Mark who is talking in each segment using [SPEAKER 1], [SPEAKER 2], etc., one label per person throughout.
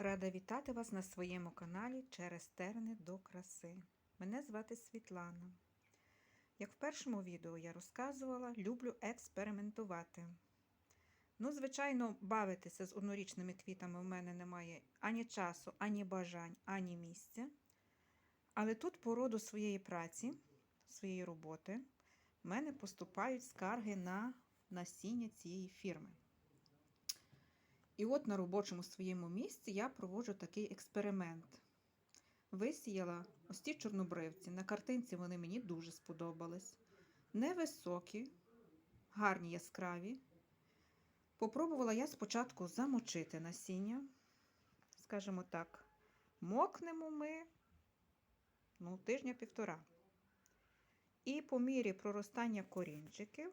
[SPEAKER 1] Рада вітати вас на своєму каналі Через терни до краси. Мене звати Світлана. Як в першому відео я розказувала, люблю експериментувати. Ну, звичайно, бавитися з однорічними квітами в мене немає ані часу, ані бажань, ані місця. Але тут по роду своєї праці, своєї роботи, в мене поступають скарги на насіння цієї фірми. І от на робочому своєму місці я проводжу такий експеримент. Висіяла ось ті чорнобривці. На картинці вони мені дуже сподобались. Невисокі, гарні яскраві. Попробувала я спочатку замочити насіння. Скажімо так, мокнемо ми ну, тижня-півтора. І по мірі проростання корінчиків,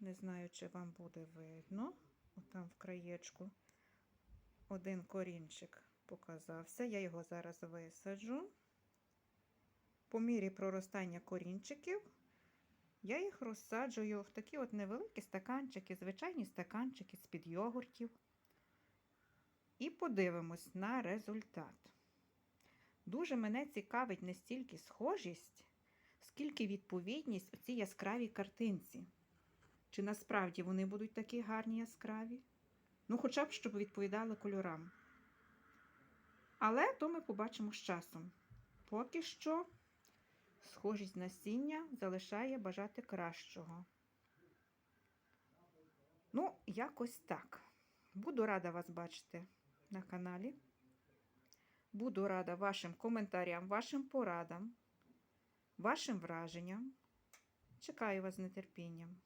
[SPEAKER 1] не знаю, чи вам буде видно, отам в краєчку, один корінчик показався. Я його зараз висаджу. По мірі проростання корінчиків я їх розсаджую в такі от невеликі стаканчики, звичайні стаканчики з-під йогуртів. І подивимось на результат. Дуже мене цікавить не стільки схожість, скільки відповідність у цій яскравій картинці. Чи насправді вони будуть такі гарні яскраві? Ну, хоча б щоб відповідали кольорам. Але то ми побачимо з часом. Поки що схожість насіння залишає бажати кращого. Ну, якось так. Буду рада вас бачити на каналі. Буду рада вашим коментарям, вашим порадам, вашим враженням. Чекаю вас з нетерпінням.